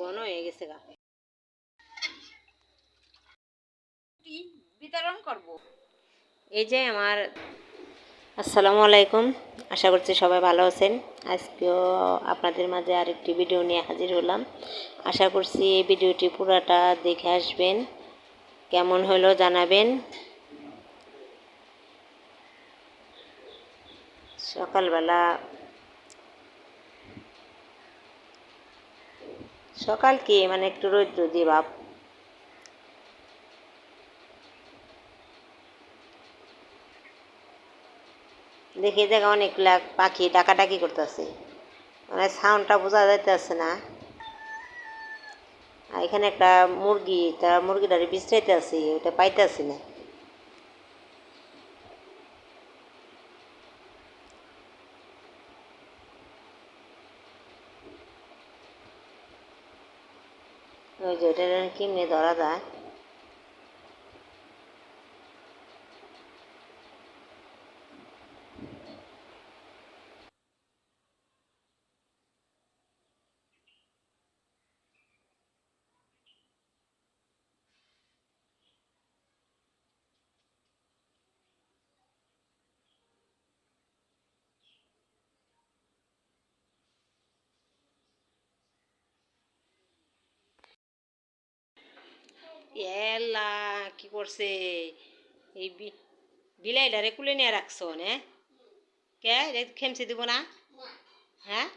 ঘন হয়ে গেছে গা। বিতরণ করব? এই যে আমার আসসালামু আলাইকুম। আশা করছি সবাই ভালো আছেন। আজকেও আপনাদের মাঝে আরেকটি ভিডিও নিয়ে হাজির হলাম। আশা করছি এই ভিডিওটি পুরাটা দেখে আসবেন। কেমন হলো জানাবেন। সকালবেলা সকাল কি? মানে একটু রৌদ্র দিয়ে ভাব দেখি জায়গায় অনেকগুলা পাখি ডাকাডাকি করতেছে। মানে সাউন্ডটা বোঝা যাইতেছে না। এখানে একটা মুরগি তার মুরগিটারে বিশ্রাইতে আছে ওটা পাইতেছি না। ওই যে ওটা কেমনি ধরা যায় এলা কি করছে? এই বিলাইটারে কুলে নিয়ে রাখছো নে কে? এটা খেমচে দিব না? হ্যাঁ?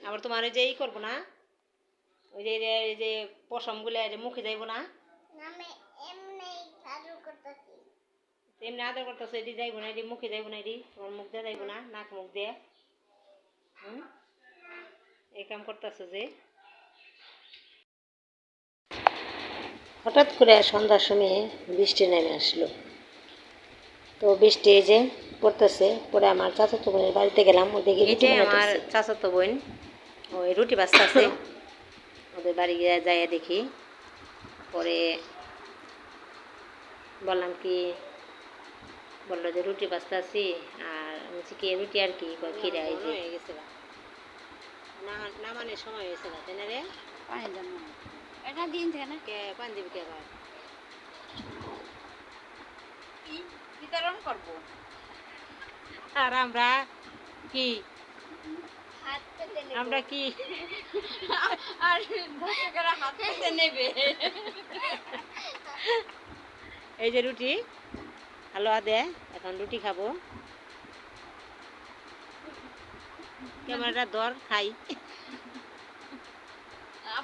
আবার তোমার ওই যে ই করব না? ওই যে এই যে পশমগুলো মুখে যাইব না? এমনি আদর করতেছো এটি যাইব না এটি মুখে যাইব না এটি তোমার মুখ দিয়ে যাইব না নাক মুখ দিয়ে? হুম? এই কাম করতেছো যে? হঠাৎ করে সন্ধ্যার সময়ে বৃষ্টি নেমে আসলো। তো বৃষ্টি এই যে পড়তেছে পরে আমার চাচাতো বোনের বাড়িতে গেলাম ও দেখি রুটি আমার চাচাতো বোন ওই রুটি বাস্তা আছে ওদের বাড়ি গিয়ে যাই দেখি। পরে বললাম কি বলল যে রুটি বাস্তা আছি আর আমি বলছি কি রুটি আর কি? খিরা এই যে হয়ে গেছে না না মানে সময় হয়েছে না তাই না রে? পানি এটা দিন থেকে না? কে পান দিবি কে কি বিতরণ করব? আর আমরা কি? আমরা কি? আর দর্শকেরা হাত পেতে নেবে? এই যে রুটি হালুয়া দে এখন রুটি খাব। ক্যামেরাটা দর খাই।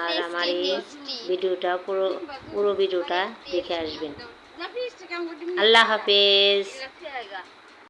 আর আমার এই ভিডিওটা পুরো পুরো ভিডিওটা দেখে আসবেন। আল্লাহ হাফেজ।